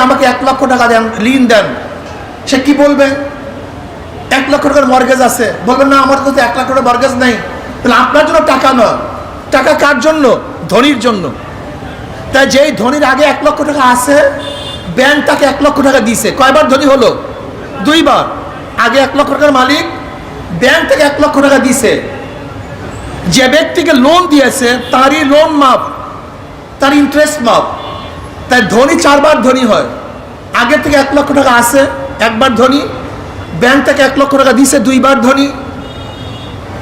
আমাকে এক লক্ষ টাকা দেন, ঋণ দেন। সে কি বলবে? এক লক্ষ টাকার মর্গেজ আছে। বলবেন না, আমার কাছে এক লক্ষ টাকার মর্গেজ নেই। তাহলে আপনার জন্য টাকা নয়। টাকা কার জন্য? ধনির জন্য। তাই যেই ধনির আগে এক লক্ষ টাকা আছে, ব্যাংক তাকে এক লক্ষ টাকা দিছে কয়বার ধনী হলো? দুইবার। আগে এক লক্ষ টাকার মালিক, ব্যাংক থেকে এক লক্ষ টাকা দিছে যে ব্যক্তিকে লোন দিয়েছে, তারই লোন মাপ তার ইন্টারেস্ট মাপ তাই ধনী চারবার ধনী হয়। আগে থেকে এক লক্ষ টাকা আছে, একবার ধনী ব্যাংক থেকে এক লক্ষ টাকা দিছে, দুইবার ধনী।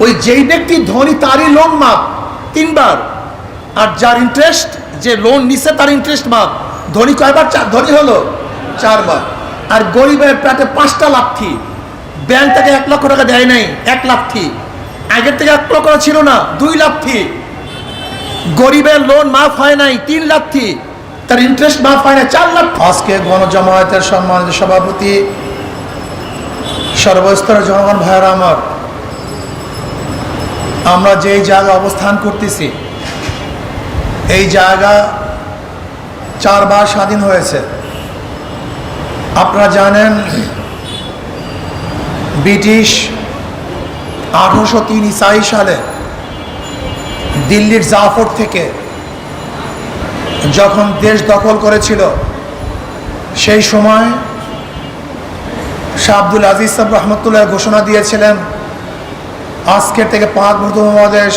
ওই যেই ব্যক্তি ধনী, তারই লোন মাপ, তিনবার। আর যার ইন্টারেস্ট যে লোন নিছে, তার ইন্টারেস্ট মাপ। ধনী কয়বার? চার- ধনী হলো চারবার। আর গরিবের পেটে পাঁচটা লাথি ব্যাংক থেকে এক লক্ষ টাকা দেয় নাই, এক লাথি আগের থেকে এক লক্ষ ছিল না, দুই লাথি গরিবের লোন মাফ হয় নাই, তিন লাথি তার ইন্টারেস্ট মাফ হয় না, চার লাখ আজকে গণজমায়েতের সম্মানিত সভাপতি, সর্বস্তরের জনগণ ভাইয়েরা আমার, আমরা যেই জায়গা অবস্থান করতেছি, এই জায়গা চারবার স্বাধীন হয়েছে। আপনারা জানেন, ব্রিটিশ আঠারোশো তিন সালে দিল্লির জাফর থেকে যখন দেশ দখল করেছিল, সেই সময় শাহ আব্দুল আজিজ সাহেব রহমতুল্লাহ ঘোষণা দিয়েছিলেন, আজকের থেকে পাঁচ মহাদেশ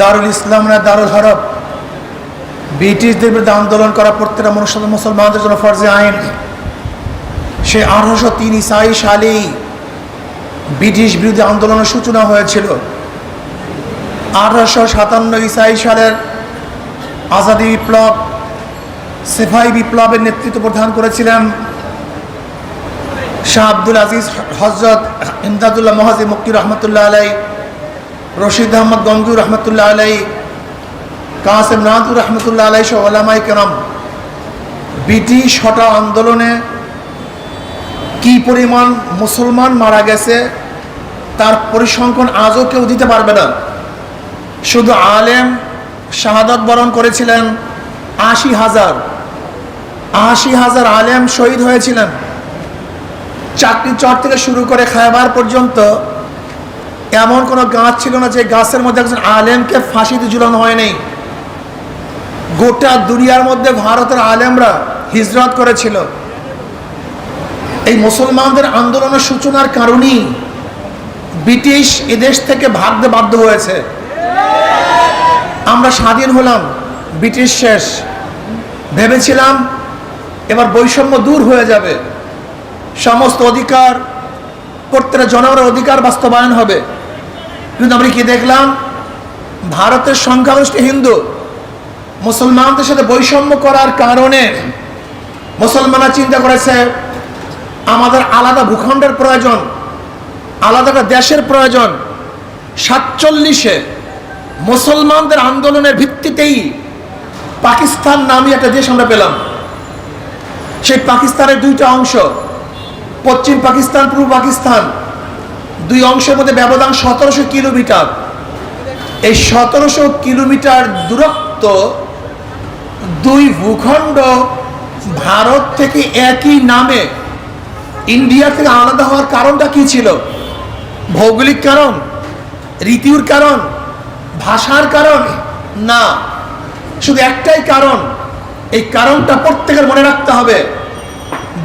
দারুল ইসলাম না দারুল হরব ব্রিটিশদের বিরুদ্ধে আন্দোলন করা প্রত্যেকটা মনুষ্য মুসলমানদের জন্য ফরজে আইন। সে আঠারোশো তিন ইসাই সালেই ব্রিটিশ বিরুদ্ধে আন্দোলনের সূচনা হয়েছিল। আঠারোশো সাতান্ন ইসাই সালের আজাদি বিপ্লব সেফাই বিপ্লবের নেতৃত্ব প্রদান করেছিলেন শাহ আব্দুল আজিজ হজরত ইমদাদুল্লাহ মহাজি মুক্তি রহমতুল্লাহ আলাই, রশিদ আহমদ গঙ্গুর রহমতুল্লাহ আলাই, কাসেম নাদুর রহমতুল্লাহ আলাই সহ ওলামাই কেরাম, ব্রিটিশ হটা আন্দোলনে কি পরিমাণ মুসলমান মারা গেছে তার পরিসংখ্যান আজও কেউ দিতে পারবে না। শুধু আলেম শাহাদত বরণ করেছিলেন আশি হাজার আশি হাজার আলেম শহীদ হয়েছিলেন। চাকরি চর থেকে শুরু করে খায়বার পর্যন্ত এমন কোনো গাছ ছিল না যে গাছের মধ্যে একজন আলেমকে ফাঁসিতে ঝুলানো হয়নি। গোটা দুনিয়ার মধ্যে ভারতের আলেমরা হিজরত করেছিল। এই মুসলমানদের আন্দোলনের সূচনার কারণেই ব্রিটিশ এদেশ থেকে ভাগতে বাধ্য হয়েছে। আমরা স্বাধীন হলাম, ব্রিটিশ শেষ। ভেবেছিলাম এবার বৈষম্য দূর হয়ে যাবে। সমস্ত অধিকার প্রত্যেকটা জনগণের অধিকার বাস্তবায়ন হবে। কিন্তু আমরা কি দেখলাম? ভারতের সংখ্যাগরিষ্ঠ হিন্দু মুসলমানদের সাথে বৈষম্য করার কারণে মুসলমানরা চিন্তা করেছে, আমাদের আলাদা ভূখণ্ডের প্রয়োজন, আলাদা দেশের প্রয়োজন। সাতচল্লিশে মুসলমানদের আন্দোলনের ভিত্তিতেই পাকিস্তান নামে একটা দেশ আমরা পেলাম। সেই পাকিস্তানের দুইটা অংশ, পশ্চিম পাকিস্তান, পূর্ব পাকিস্তান, দুই অংশের মধ্যে ব্যবধান সতেরোশো কিলোমিটার। এই সতেরোশো কিলোমিটার দূরত্ব দুই ভূখণ্ড ভারত থেকে একই নামে ইন্ডিয়া থেকে আলাদা হওয়ার কারণটা কি ছিল? ভৌগোলিক কারণ? ঋতুর কারণ? ভাষার কারণ? না। শুধু একটাই কারণ, এই কারণটা প্রত্যেকের মনে রাখতে হবে।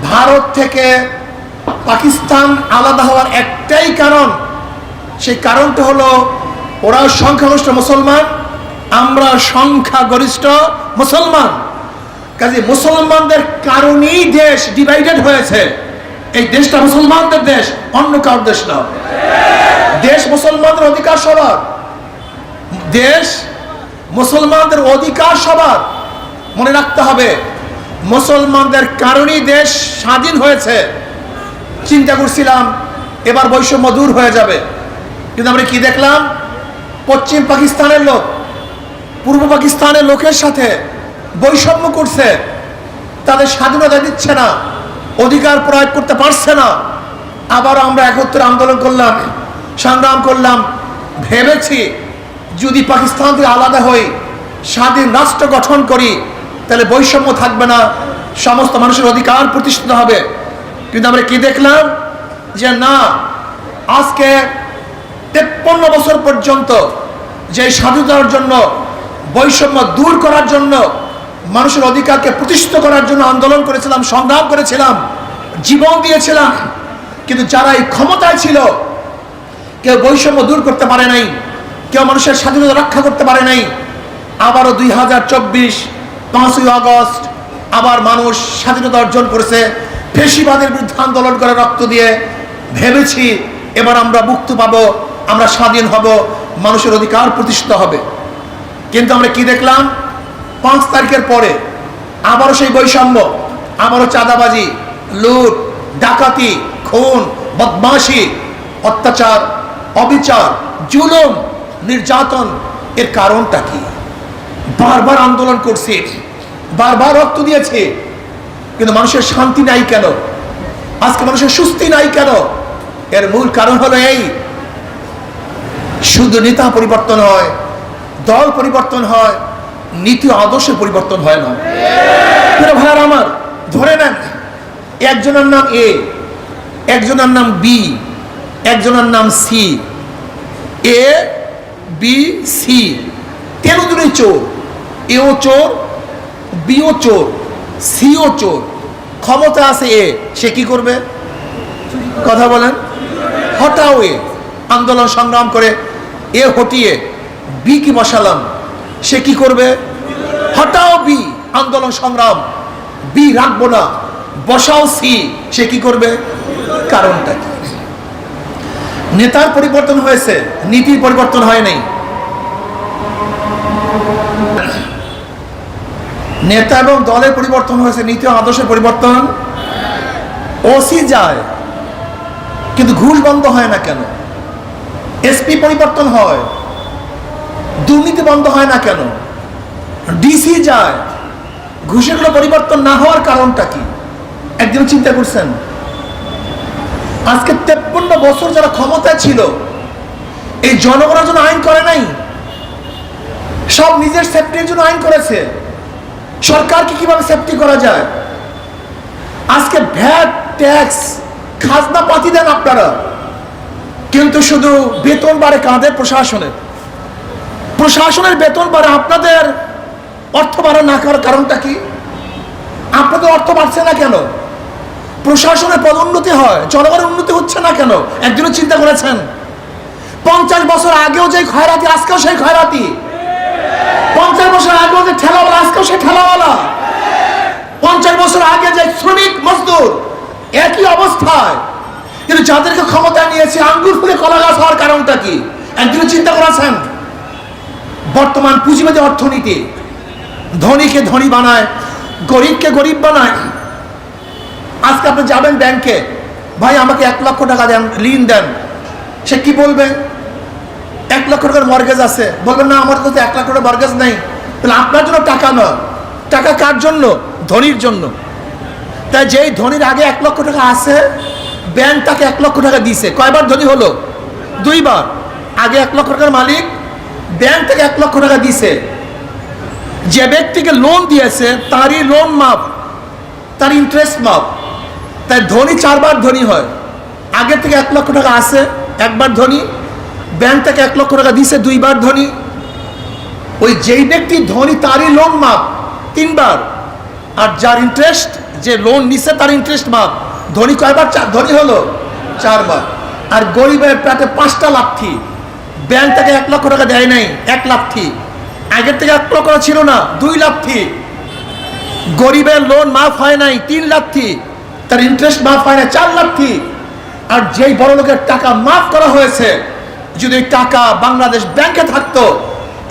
ভারত থেকে পাকিস্তান আলাদা হওয়ার একটাই কারণ, সেই কারণটা হলো ওরাও সংখ্যাগরিষ্ঠ মুসলমান, আমরা সংখ্যাগরিষ্ঠ মুসলমান। কাজে মুসলমানদের কারণেই দেশ ডিভাইডেড হয়েছে। এই দেশটা মুসলমানদের দেশ, অন্য কারোর দেশ না। দেশ মুসলমানদের অধিকার সবার। দেশ মুসলমানদের অধিকার সবার মনে রাখতে হবে। মুসলমানদের কারণেই দেশ স্বাধীন হয়েছে। চিন্তা করছিলাম এবার বৈষম্য দূর হয়ে যাবে। কিন্তু আমরা কি দেখলাম? পশ্চিম পাকিস্তানের লোক, পূর্ব পাকিস্তানের লোকের সাথে বৈষম্য করছে। তাদের স্বাধীনতা দিচ্ছে না, অধিকার প্রয়োগ করতে পারছে না। আবার আমরা একত্রে আন্দোলন করলাম, সংগ্রাম করলাম, ভেবেছি যদি পাকিস্তান থেকে আলাদা হই, স্বাধীন রাষ্ট্র গঠন করি, তাহলে বৈষম্য থাকবে না, সমস্ত মানুষের অধিকার প্রতিষ্ঠিত হবে। কিন্তু আমরা কি দেখলাম? যে না, আজকে তেপ্পন্ন বছর পর্যন্ত যে স্বাধীনতার জন্য, বৈষম্য দূর করার জন্য, মানুষের অধিকারকে প্রতিষ্ঠিত করার জন্য আন্দোলন করেছিলাম, সংগ্রাম করেছিলাম, জীবন দিয়েছিলাম, কিন্তু যারা এই ক্ষমতায় ছিল, কেউ বৈষম্য দূর করতে পারে নাই। কেউ মানুষের স্বাধীনতা রক্ষা করতে পারে নাই। আবারও দুই হাজার চব্বিশ, পাঁচই আগস্ট, আবার মানুষ স্বাধীনতা অর্জন করেছে। ফেসিবাদের বিরুদ্ধে আন্দোলন করে রক্ত দিয়ে ভেবেছি এবার আমরা মুক্ত পাব, আমরা স্বাধীন হব, মানুষের অধিকার প্রতিষ্ঠিত হবে। কিন্তু আমরা কি দেখলাম? পাঁচ তারিখের পরে আবারও সেই বৈষম্য, আবারও চাঁদাবাজি, লুট, ডাকাতি, খুন, বদমাশি, অত্যাচার, অবিচার, জুলুম নির্যাতন এর কারণটা কি? বারবার আন্দোলন করছে, বারবার রক্ত দিয়েছে, কিন্তু মানুষের শান্তি নাই কেন? আজকে মানুষের সুস্থি নাই কেন? এর মূল কারণ হলো এই, শুধু নেতা পরিবর্তন হয়, দল পরিবর্তন হয়, নীতি আদর্শের পরিবর্তন হয় না। ভাইয়ার আমার, ধরে নেন, একজনের নাম এ, একজনের নাম বি, একজনের নাম সি, এ বি সি তেরো দুটোই চোর? এও চোর বিও চোর সিও চোর। ক্ষমতা আছে এ সে কি করবে? কথা বলেন। হটাও এ আন্দোলন সংগ্রাম করে এ হটিয়ে বি কি বসালাম? সে কি করবে? হটাও বি আন্দোলন সংগ্রাম। বি রাখব না, বসাও সি সে কি করবে? কারণটা কি? নেতার পরিবর্তন হয়েছে, নীতির পরিবর্তন হয় নাই। নেতা এবং দলের পরিবর্তন হয়েছে, নীতি আদর্শের পরিবর্তন ওসি যায়, কিন্তু ঘুষ বন্ধ হয় না কেন? এসপি পরিবর্তন হয়, দুর্নীতি বন্ধ হয় না কেন? ডিসি যায় ঘুষেরগুলো পরিবর্তন না হওয়ার কারণটা কি? একদিন চিন্তা করছেন? আজকে বছর যারা ক্ষমতায় ছিল, এই জনগণের জন্য আইন করে নাই। সব নিজের সেফটির জন্য আইন করেছে। সরকারকে কীভাবে সেফটি করা যায়? আজকে ভ্যাট ট্যাক্স খাজনা পাতি দেন আপনারা। কিন্তু শুধু বেতন বাড়ে কাঁধে প্রশাসনের। প্রশাসনের বেতন বাড়ে আপনাদের অর্থ বাড়া না করার কারণটা কি? আপনাদের অর্থ বাড়ছে না কেন? প্রশাসনের পদোন্নতি হয়, জনগণের উন্নতি হচ্ছে না কেন? একজনের চিন্তা করেছেন? পঞ্চাশ বছর আগেও যে খয়রাতি আজকেও সেই খয়রাতি পঞ্চাশ বছর আগেও যে ঠেলাওয়ালা, আজকেও সেই ঠেলাওয়ালা। পঞ্চাশ বছর আগে যে শ্রমিক, মজদুর, একই অবস্থায়। কিন্তু যাদেরকে ক্ষমতা নিয়েছে, আঙ্গুর ফুলে কলা গাছ হওয়ার কারণটা কি? একদিন চিন্তা করেছেন? বর্তমান পুঁজিবাদী অর্থনীতি, ধনীকে ধনী বানায়, গরিবকে গরিব বানায় আজকে আপনি যাবেন ব্যাংকে ভাই, আমাকে এক লক্ষ টাকা দেন, ঋণ দেন। সে কি বলবে? এক লক্ষ টাকার মর্গেজ আছে। বলবেন না, আমার কাছে এক লক্ষ টাকার মর্গেজ নেই। তাহলে আপনার জন্য টাকা নয় টাকা কার জন্য? ধনির জন্য। তাই যেই ধনির আগে এক লক্ষ টাকা আছে ব্যাংক তাকে এক লক্ষ টাকা দিছে। কয়বার ধনী হলো? দুইবার। আগে এক লক্ষ টাকার মালিক ব্যাংক থেকে এক লক্ষ টাকা দিছে। যে ব্যক্তিকে লোন দিয়েছে, তারই লোন মাপ তার ইন্টারেস্ট মাপ তাই ধনী চারবার ধনী হয়। আগে থেকে এক লক্ষ টাকা আছে, একবার ধনী ব্যাংক থেকে এক লক্ষ টাকা দিছে, দুইবার ধনী। ওই যেই ব্যক্তি ধনী, তারই লোন মাপ, তিনবার। আর যার ইন্টারেস্ট যে লোন নিছে, তার ইন্টারেস্ট মাপ। ধনী কয়বার? চার- ধনী হলো চারবার। আর গরিবের পেটে পাঁচটা লাথি ব্যাংক থেকে এক লক্ষ টাকা দেয় নাই, এক লাথি আগের থেকে এক লক্ষ ছিল না, দুই লাথি গরিবের লোন মাফ হয় নাই, তিন লাথি তার ইন্টারেস্ট মাফ হয় না, চার লাথি আর যেই বড় লোকের টাকা মাফ করা হয়েছে, যদি টাকা বাংলাদেশ ব্যাংকে থাকতো,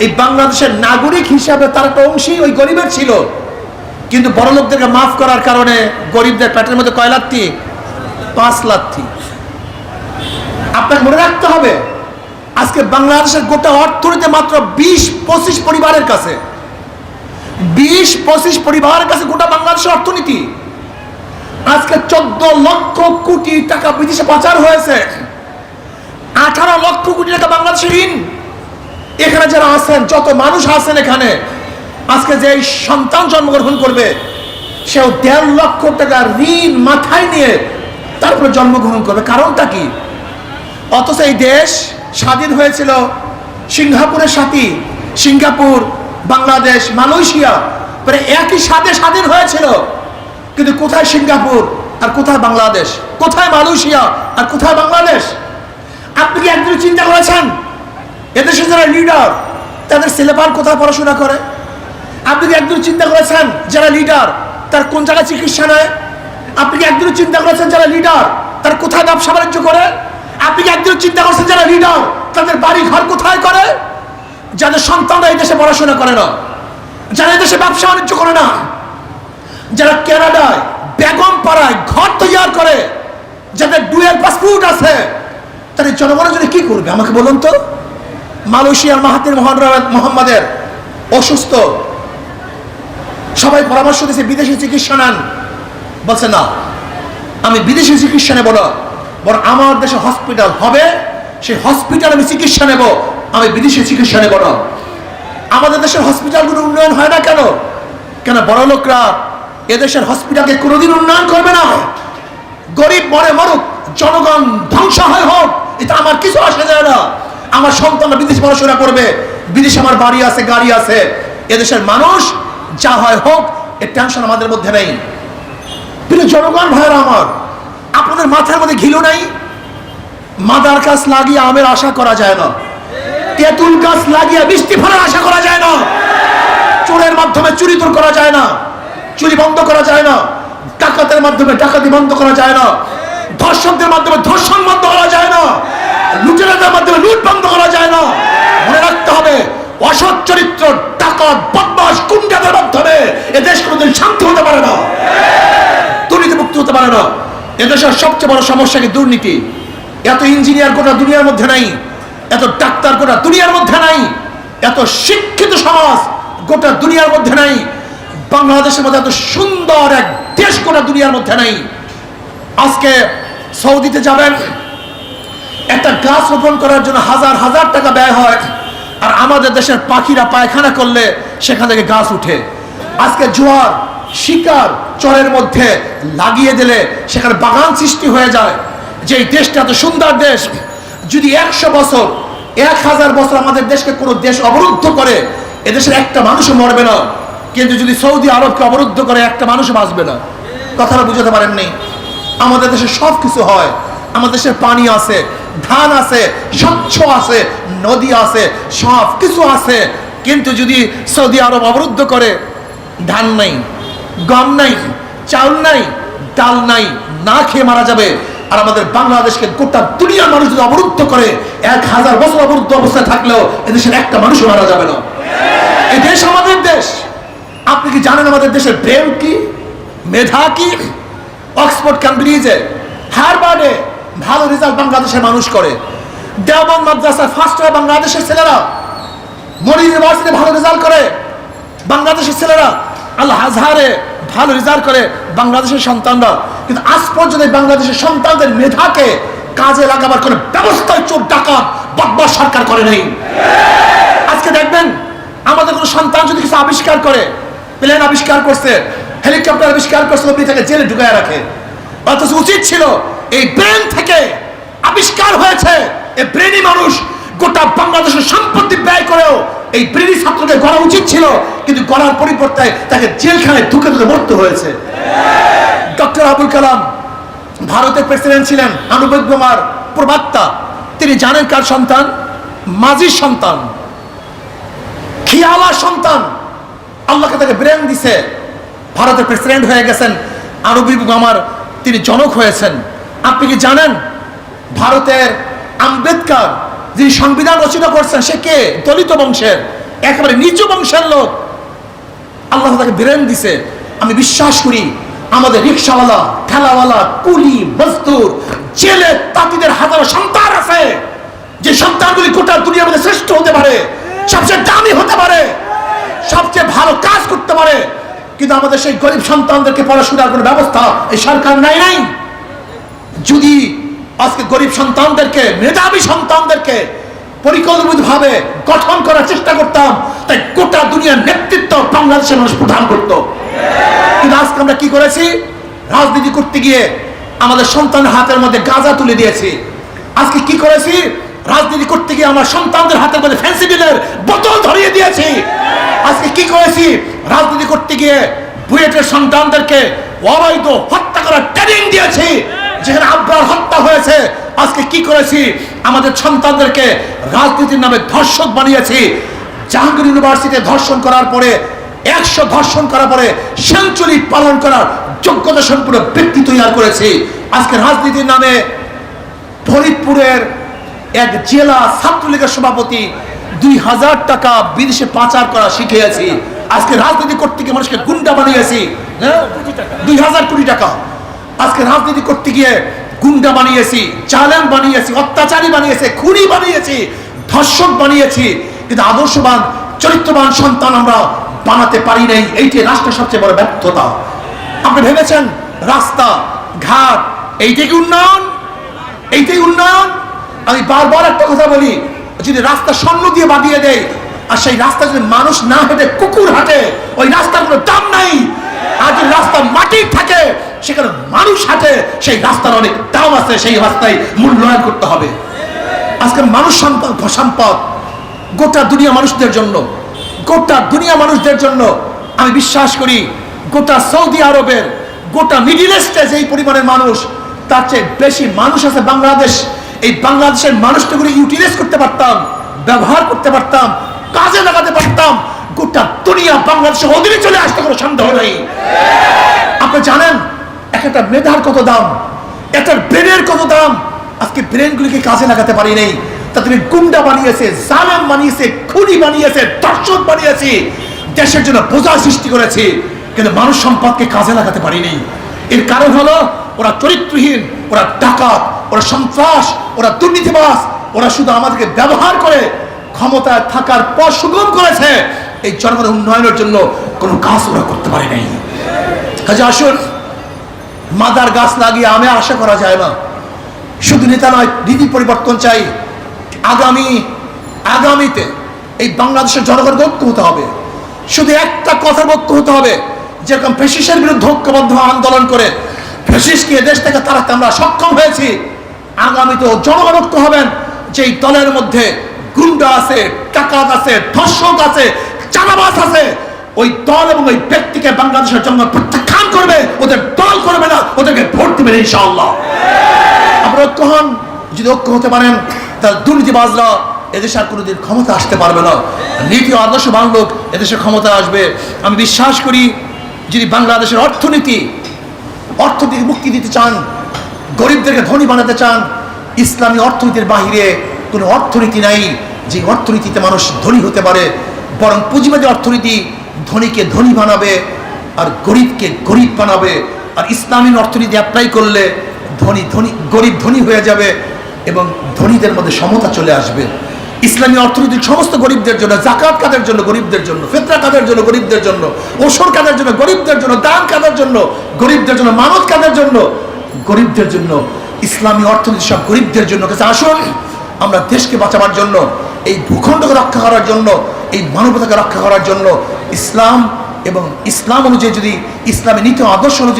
এই বাংলাদেশের নাগরিক হিসাবে তার একটা অংশই ওই গরিবের ছিল। কিন্তু বড় লোকদেরকে মাফ করার কারণে গরিবদের পেটের মধ্যে কয় লাথি পাঁচ লাথি আপনাকে মনে রাখতে হবে, আজকে বাংলাদেশের গোটা অর্থনীতি মাত্র বিশ, পঁচিশ পরিবারের কাছে। বিশ, পঁচিশ পরিবারের কাছে গোটা বাংলাদেশের অর্থনীতি। আজকে চোদ্দ লক্ষ কোটি টাকা বিদেশে পাচার হয়েছে। আঠারো লক্ষ কোটি টাকা বাংলাদেশের ঋণ। এখানে যারা আছেন, যত মানুষ আছেন এখানে, আজকে যে সন্তান জন্মগ্রহণ করবে, সেও দেড় লক্ষ টাকা ঋণ মাথায় নিয়ে তারপরে জন্মগ্রহণ করবে। কারণটা কি? অথচ এই দেশ স্বাধীন হয়েছিল সিঙ্গাপুরের সাথে, সিঙ্গাপুর, বাংলাদেশ, মালয়েশিয়া একই সাথে স্বাধীন হয়েছিল। কিন্তু কোথায় সিঙ্গাপুর? আর কোথায় বাংলাদেশ? কোথায় মালয়েশিয়া? আর কোথায় বাংলাদেশ? আপনি কি একদিন চিন্তা করেছেন? এদেশে যারা লিডার তাদের ছেলেপার কোথায় পড়াশোনা করে? আপনি কি একদিন চিন্তা করেছেন যারা লিডার তার কোন জায়গায় চিকিৎসা নেয়? আপনি কি একদিন চিন্তা করেছেন যারা লিডার তার কোথায় ব্যবসা বাণিজ্য করে? আপনি কি একদিন চিন্তা করেছেন যারা লিডার তাদের বাড়ি ঘর কোথায় করে? যাদের সন্তানরা এই দেশে পড়াশোনা করে না, যারা এই দেশে ব্যবসা বাণিজ্য করে না যারা কানাডায় বেগম পাড়ায় ঘর তৈরি করে, যাদের ডুয়েল পাসপোর্ট আছে, তাদের জনগণের জন্য কি করবে? আমাকে বলুন তো। মালয়েশিয়ার মাহাতির মোহাম্মদের অসুস্থ। সবাই পরামর্শ দিয়েছে, বিদেশি চিকিৎসা নেন। বলছে, না, আমি বিদেশি চিকিৎসা নেব না। বরং আমার দেশে হসপিটাল হবে, সেই হসপিটাল আমি চিকিৎসা নেব। আমি বিদেশি চিকিৎসা নেব না। আমাদের দেশের হসপিটালগুলো উন্নয়ন হয় না কেন? কেন বড় লোকরা এদেশের হসপিটালকে কোনোদিন উন্নয়ন করবে না। গরিব মরে মরুক, জনগণ ধ্বংস হয় হোক, এটা আমার কিছু আসে যায় না। আমার সন্তানরা বিদেশে পড়াশোনা করবে, বিদেশে আমার বাড়ি আছে, গাড়ি আছে। এদেশের মানুষ যা হয় হোক, এর টেনশন আমাদের মধ্যে নেই। প্রিয় জনগণ ভাইয়েরা আমার, আপনাদের মাথার মধ্যে ঘিলো নাই? মাদার গাছ লাগিয়ে আমের আশা করা যায় না। তেঁতুল গাছ লাগিয়ে বৃষ্টি ফলের আশা করা যায় না। চোরের মাধ্যমে চুরি দূর করা যায় না। চুরি বন্ধ করা যায় না। ডাকাতের মাধ্যমে ডাকাতি বন্ধ করা যায় না। ধর্ষকদের মাধ্যমে ধর্ষণ বন্ধ করা যায় না। লুটেরাদের মাধ্যমে লুট বন্ধ করা যায় না। মনে রাখতে হবে, অসৎ চরিত্র, ডাকাত বদমাস কুণ্ডাদের মাধ্যমে দেশ কোনোদিন শান্তি হতে পারে না। দুর্নীতি মুক্ত হতে পারে না। এদেশের সবচেয়ে বড় সমস্যা কি? দুর্নীতি। এত ইঞ্জিনিয়ার গোটা দুনিয়ার মধ্যে নাই। এত ডাক্তার গোটা দুনিয়ার মধ্যে নাই। এত শিক্ষিত সমাজ গোটা দুনিয়ার মধ্যে নাই। বাংলাদেশের মধ্যে এত সুন্দর এক দেশ গোটা দুনিয়ার মধ্যে নাই। আজকে সৌদিতে যাবেন, একটা গাছ রোপণ করার জন্য হাজার হাজার টাকা ব্যয় হয়, আর আমাদের দেশের পাখিরা পায়খানা করলে সেখান থেকে গাছ উঠে আজকে জোয়ার, শিকার চরের মধ্যে লাগিয়ে দিলে সেখানে বাগান সৃষ্টি হয়ে যায়। যে এই দেশটা এত সুন্দর দেশ, যদি একশো বছর, এক হাজার বছর আমাদের দেশকে কোনো দেশ অবরুদ্ধ করে, এদেশের একটা মানুষও মরবে না। কিন্তু যদি সৌদি আরবকে অবরুদ্ধ করে একটা মানুষও বাঁচবে না, কথাটা বুঝতে পারেননি। আমাদের দেশে সব কিছু হয়। আমাদের দেশে পানি আছে, ধান আছে, স্বচ্ছ আছে, নদী আছে সব কিছু আছে। কিন্তু যদি সৌদি আরব অবরুদ্ধ করে, ধান নাই, গম নাই, চাউল নাই, ডাল নাই, না খেয়ে মারা যাবে। আর আমাদের বাংলাদেশকে গোটা দুনিয়ার মানুষ যদি অবরুদ্ধ করে, এক হাজার বছর অবরুদ্ধ অবস্থায় থাকলেও এদেশের একটা মানুষ মারা যাবে না। এই দেশ আমাদের দেশ। আপনি কি জানেন আমাদের দেশের প্রেম কি? মেধা কি? অক্সফোর্ড, ক্যাম্ব্রিজে হারবার্ডে ভালো রেজাল্ট বাংলাদেশের মানুষ করে। দেওবন্দ মাদ্রাসায় ফার্স্ট হয় বাংলাদেশের ছেলেরা মরি ইউনিভার্সিটি ভালো রেজাল্ট করে। বাংলাদেশের ছেলেরা আল হাজহারে ভালো রেজাল্ট করে বাংলাদেশের সন্তানরা। কিন্তু আজ পর্যন্ত বাংলাদেশের সন্তানদের মেধাকে কাজে লাগাবার কোনো ব্যবস্থায় চোখ ডাকাত বদমাস সরকার করে নেই। আজকে দেখবেন আমাদের কোনো সন্তান যদি কিছু আবিষ্কার করে প্লেন আবিষ্কার করছে, হেলিকপ্টার আবিষ্কার করছে অমনি তাকে জেলে ঢুকায় রাখে। অথচ উচিত ছিল এই ব্রেন থেকে আবিষ্কার হয়েছে এই ব্রেনই মানুষ গোটা বাংলাদেশের সম্পত্তি ব্যয় করেও এই ব্রেনি ছাত্রকে গড়া উচিত ছিল, কিন্তু গড়ার পরিবর্তে তাকে জেলখানায় ঢুকে ঢুকে মরতে হয়েছে। ডক্টর আবুল কালাম ভারতের প্রেসিডেন্ট ছিলেন আনুবেগ বোমার প্রবক্তা তিনি জানেন কার সন্তান? মাঝির সন্তান। খিয়ালার সন্তান। আল্লাহকে তাকে ব্রেন দিছে। ভারতের প্রেসিডেন্ট হয়ে গেছেন। আরবিব আমার তিনি জনক হয়েছেন। আপনি কি জানেন? ভারতের আম্বেদকর যিনি সংবিধান রচনা করছেন, সে কে? দলিত বংশের, একেবারে নিজ বংশের লোক। আল্লাহ তাকে ব্রেন দিছে। আমি বিশ্বাস করি, আমাদের রিক্সাওয়ালা, ঠেলাওয়ালা, কুলি, মজদুর, জেলে তাঁতিদের হাজারো সন্তান আছে। যে সন্তানগুলি গোটা দুনিয়ার মধ্যে শ্রেষ্ঠ হতে পারে, সবচেয়ে দামি হতে পারে সবচেয়ে ভালো কাজ করতে পারে। কিন্তু আমাদের সেই গরিব সন্তানদেরকে পড়াশোনার কোনো ব্যবস্থা এই সরকার নাই নাই। যদি আজকে গরিব সন্তানদেরকে, মেধাবী সন্তানদেরকে পরিকল্পিতভাবে গঠন করার চেষ্টা করতাম, তাই গোটা দুনিয়ার নেতৃত্ব বাংলাদেশের মানুষ প্রধান করতো। কিন্তু আজকে আমরা কি করেছি? রাজনীতি করতে গিয়ে আমাদের সন্তানের হাতের মধ্যে গাঁজা তুলে দিয়েছি। আজকে কি করেছি? রাজনীতি করতে গিয়ে আমার সন্তানদের হাতের মধ্যে ফ্যান্সিবিলের বোতল ধরিয়ে দিয়েছি। আজকে কি করেছি? রাজনীতি করতে গিয়ে বুয়েটের সন্তানদেরকে অবৈধ হত্যা করার ট্রেনিং দিয়েছি, যেখানে আব্রার হত্যা হয়েছে। আজকে কি করেছি? আমাদের সন্তানদেরকে রাজনীতির নামে ধর্ষক বানিয়েছি। জাহাঙ্গীর ইউনিভার্সিটিতে ধর্ষণ করার পরে, একশো ধর্ষণ করার পরে সেঞ্চুরি পালন করার যোগ্যতা সম্পূর্ণ ব্যক্তি তৈরি করেছি। আজকে রাজনীতির নামে ফরিদপুরের এক জেলা ছাত্রলীগের সভাপতি দুই হাজার টাকা বিদেশে পাচার করা শিখিয়েছি। আজকে রাজনীতি করতে গিয়ে মানুষকে গুন্ডা বানিয়েছি। হ্যাঁ? দুই হাজার কোটি টাকা। আজকে রাজনীতি করতে গিয়ে গুন্ডা বানিয়েছি, চালেন বানিয়েছি, অত্যাচারী বানিয়েছে, খুনি বানিয়েছি, ধর্ষক বানিয়েছি। কিন্তু আদর্শবান, চরিত্রবান সন্তান আমরা বানাতে পারি নাই। এইটি রাষ্ট্রের সবচেয়ে বড় ব্যর্থতা। আপনি ভেবেছেন রাস্তা, ঘাট, এইটাই উন্নয়ন? এইটাই উন্নয়ন? আমি বারবার একটা কথা বলি, যদি রাস্তা স্বর্ণ দিয়ে বাঁধিয়ে দেয়, আর সেই রাস্তা যদি মানুষ না হেঁটে কুকুর হাঁটে, ওই রাস্তার কোনো দাম নাই। আর যদি রাস্তা মাটির থাকে, সেখানে মানুষ হাঁটে, সেই রাস্তার অনেক দাম আছে, সেই রাস্তায় মূল্যায়ন করতে হবে। আজকে মানুষ সম্পদ সম্পদ, গোটা দুনিয়া মানুষদের জন্য, গোটা দুনিয়া মানুষদের জন্য আমি বিশ্বাস করি, গোটা সৌদি আরবের, গোটা মিডিল ইস্টে যেই পরিমাণের মানুষ, তার চেয়ে বেশি মানুষ আছে বাংলাদেশ। এই বাংলাদেশের মানুষটাগুলো ইউটিলাইজ করতে পারতাম, ব্যবহার করতে পারতাম, কাজে লাগাতে পারতাম, গোটা দুনিয়া বাংলাদেশের অধীনে চলে আসতে কোনো সন্দেহ নেই। আপনি জানেন, এক একটা মেধার কত দাম একটা ব্রেনের কত দাম, আজকে ব্রেনগুলিকে কাজে লাগাতে পারি নাই। তাদের গুন্ডা বানিয়েছে, জালেম বানিয়েছে, খুনি বানিয়েছে, দর্শক বানিয়েছে, দেশের জন্য বোঝা সৃষ্টি করেছে, কিন্তু মানুষ সম্পদকে কাজে লাগাতে পারিনি এর কারণ হলো, ওরা চরিত্রহীন, ওরা ডাকাত ওরা সন্ত্রাস, ওরা দুর্নীতিবাস ওরা শুধু আমাদেরকে ব্যবহার করে ক্ষমতায় থাকার পর সুগম করেছে। এই জনগণের উন্নয়নের জন্য কোনো কাজ ওরা করতে পারে নাই। কাজে আসুন, মাদার গাছ লাগিয়ে আমি আশা করা যায় না। শুধু নেতা নয়, নীতি পরিবর্তন চাই। আগামী, আগামীতে এই বাংলাদেশের জনগণকে ঐক্য হতে হবে। শুধু একটা কথার ঐক্য হতে হবে, যেরকম ফেসিসের বিরুদ্ধে ঐক্যবদ্ধ আন্দোলন করে ফেসিসকে দেশ থেকে তাড়াতে আমরা সক্ষম হয়েছি। আগামীতেও জনগণ ঐক্য হবেন। যেই দলের মধ্যে গুন্ডা আছে টাকাত আছে, ধর্ষক আছে চানাবাস আছে, ওই দল এবং ওই ব্যক্তিকে বাংলাদেশের জন্য প্রত্যাখ্যান করবে, ওদের দল করবে না, ওদেরকে ভোট দেবেন ইনশাআল্লাহ। আপনারা ঐক্য হন? যদি ঐক্য হতে পারেন, তাহলে দুর্নীতিবাজরা এদেশে আর কোনোদিন ক্ষমতা আসতে পারবে না। নীতি আদর্শ আদর্শবান লোক এদেশে ক্ষমতা আসবে। আমি বিশ্বাস করি, যদি বাংলাদেশের অর্থনীতি অর্থনীতি মুক্তি দিতে চান গরিবদেরকে ধনী বানাতে চান, ইসলামী অর্থনীতির বাহিরে কোনো অর্থনীতি নাই যে অর্থনীতিতে মানুষ ধনী হতে পারে, বরং পুঁজিবাদী অর্থনীতি ধনীকে ধনী বানাবে আর গরিবকে গরিব বানাবে। আর ইসলামী অর্থনীতি অ্যাপ্লাই করলে ধনী ধনী, গরিব ধনী হয়ে যাবে এবং ধনীদের মধ্যে সমতা চলে আসবে। ইসলামী অর্থনীতি সমস্ত গরিবদের জন্য জাকাত কাদের জন্য? গরিবদের জন্য। ফেতরা কাদের জন্য? গরিবদের জন্য। ওসর কাদের জন্য? গরিবদের জন্য। দান কাদের জন্য? গরিবদের জন্য। মানত কাদের জন্য? গরিবদের জন্য, ইসলামী অর্থনীতি সব গরিবদের জন্য কাছে আসুন, আমরা দেশকে বাঁচাবার জন্য, এই ভূখণ্ডকে রক্ষা করার জন্য, এই মানবতাকে রক্ষা করার জন্য, ইসলাম এবং ইসলাম অনুযায়ী যদি ইসলামী নীতি আদর্শ অনুযায়ী